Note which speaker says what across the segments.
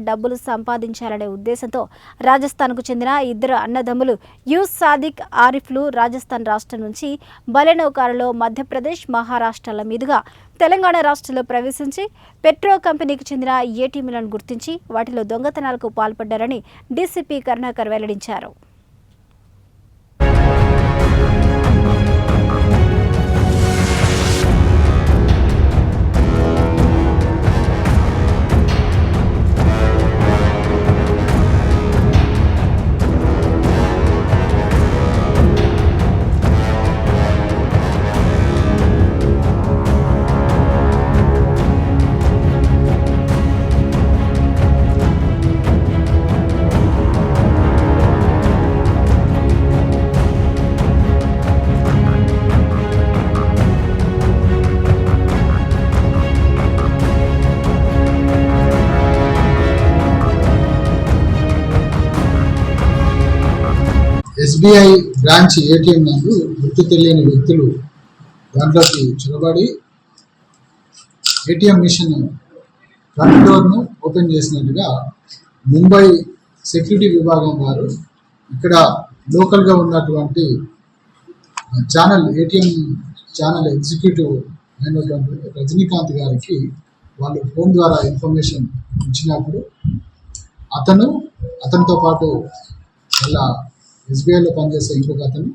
Speaker 1: డబ్బులు సంపాదించాలనే ఉద్దేశంతో రాజస్థాన్కు చెందిన ఇద్దరు అన్నదమ్ములు యూస్ సాదిక్ ఆరిఫ్లు రాజస్థాన్ రాష్ట్రం నుంచి బలెనో కారులో మధ్యప్రదేశ్ మహారాష్ట్రాల మీదుగా తెలంగాణ రాష్ట్రంలో ప్రవేశించి పెట్రో కంపెనీకి చెందిన ఏటీఎంలను గుర్తించి వాటిలో దొంగతనాలకు పాల్పడ్డారని డీసీపీ కరుణాకర్ వెల్లడించారు.
Speaker 2: ఎస్బీఐ బ్రాంచ్ ఏటీఎం నందు గుర్తు తెలియని వ్యక్తులు దాంట్లోకి చొరబడి ఏటీఎం మిషన్ ఫ్రంట్ డోర్ను ఓపెన్ చేసినట్టుగా ముంబై సెక్యూరిటీ విభాగం వారు ఇక్కడ లోకల్గా ఉన్నటువంటి ఛానల్ ఏటీఎం ఛానల్ ఎగ్జిక్యూటివ్ అయినటువంటి రజనీకాంత్ గారికి వాళ్ళు ఫోన్ ద్వారా ఇన్ఫర్మేషన్ ఇచ్చినప్పుడు అతను అతనితో పాటు వాళ్ళ ఎస్బీఐలో పనిచేసే ఇంకొక అతను.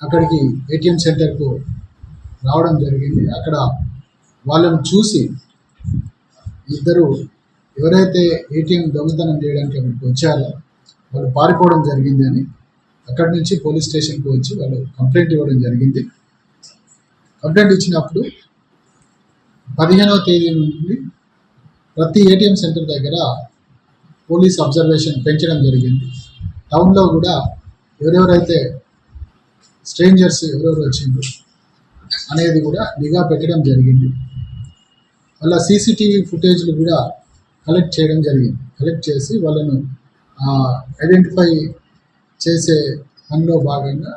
Speaker 2: అక్కడికి ఏటీఎం సెంటర్కు రావడం జరిగింది. అక్కడ వాళ్ళని చూసి ఇద్దరు ఎవరైతే ఏటీఎం దొంగతనం చేయడానికి అక్కడికి వచ్చారో వాళ్ళు పారిపోవడం జరిగింది అని అక్కడి నుంచి పోలీస్ స్టేషన్కి వచ్చి వాళ్ళు కంప్లైంట్ ఇవ్వడం జరిగింది. కంప్లైంట్ ఇచ్చినప్పుడు పదిహేనవ తేదీ నుండి ప్రతి ఏటీఎం సెంటర్ దగ్గర పోలీస్ అబ్జర్వేషన్ పెంచడం జరిగింది. టౌన్లో కూడా ఎవరెవరైతే స్ట్రేంజర్స్ ఎవరెవరు వచ్చిండ్రు అనేది కూడా నిఘా పెట్టడం జరిగింది. వాళ్ళ సీసీటీవీ ఫుటేజ్లు కూడా కలెక్ట్ చేయడం జరిగింది. కలెక్ట్ చేసి వాళ్ళను ఐడెంటిఫై చేసే పనిలో భాగంగా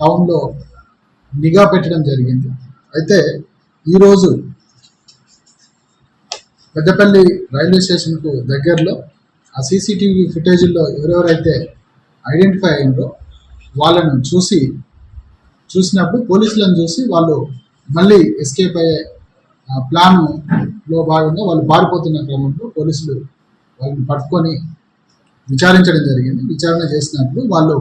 Speaker 2: టౌన్లో నిఘా పెట్టడం జరిగింది. అయితే ఈరోజు పెద్దపల్లి రైల్వే స్టేషన్కు దగ్గరలో ఆ సీసీటీవీ ఫుటేజ్లో ఎవరెవరైతే ఐడెంటిఫై అయ్యిందో వాళ్ళను చూసి చూసినప్పుడు పోలీసులను చూసి వాళ్ళు మళ్ళీ ఎస్కేప్ అయ్యే ప్లాన్లో భాగంగా వాళ్ళు పారిపోతున్న క్రమంలో పోలీసులు వాళ్ళని పట్టుకొని విచారించడం జరిగింది. విచారణ చేసినప్పుడు వాళ్ళు